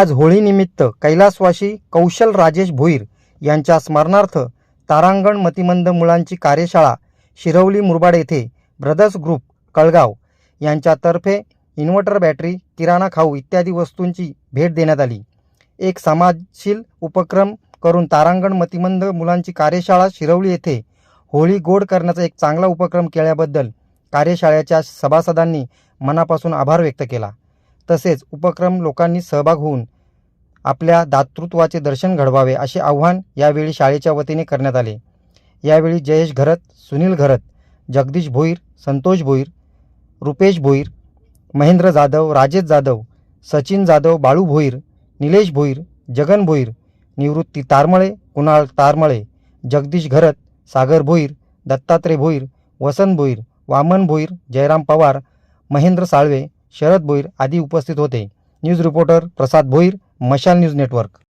आज होळीनिमित्त कैलासवासी कौशल राजेश भोईर यांच्या स्मरणार्थ तारांगण मतिमंद मुलांची कार्यशाळा शिरवली मुरबाड येथे ब्रदर्स ग्रुप कळगाव यांच्यातर्फे इन्व्हर्टर बॅटरी किराणा खाऊ इत्यादी वस्तूंची भेट देण्यात आली. एक समाजशील उपक्रम करून तारांगण मतिमंद मुलांची कार्यशाळा शिरवली येथे होळी गोड करण्याचा एक चांगला उपक्रम केल्याबद्दल कार्यशाळेच्या सभासदांनी मनापासून आभार व्यक्त केला. तसेच उपक्रम लोकांनी सहभाग होऊन आपल्या दातृत्वाचे दर्शन घडवावे असे आव्हान यावेळी शाळेच्या वतीने करण्यात आले. यावेळी जयेश घरत सुनील घरत जगदीश भोईर संतोष भोईर रुपेश भोईर महेंद्र जाधव राजेश जाधव सचिन जाधव बाळू भोईर निलेश भोईर जगन भोईर निवृत्ती तारमळे कुणाल तारमळे जगदीश घरत सागर भोईर दत्तात्रय भोईर वसंत भोईर वामन भोईर जयराम पवार महेंद्र साळवे शरद भोईर आदी उपस्थित होते. न्यूज रिपोर्टर प्रसाद भोईर मशाल न्यूज नेटवर्क.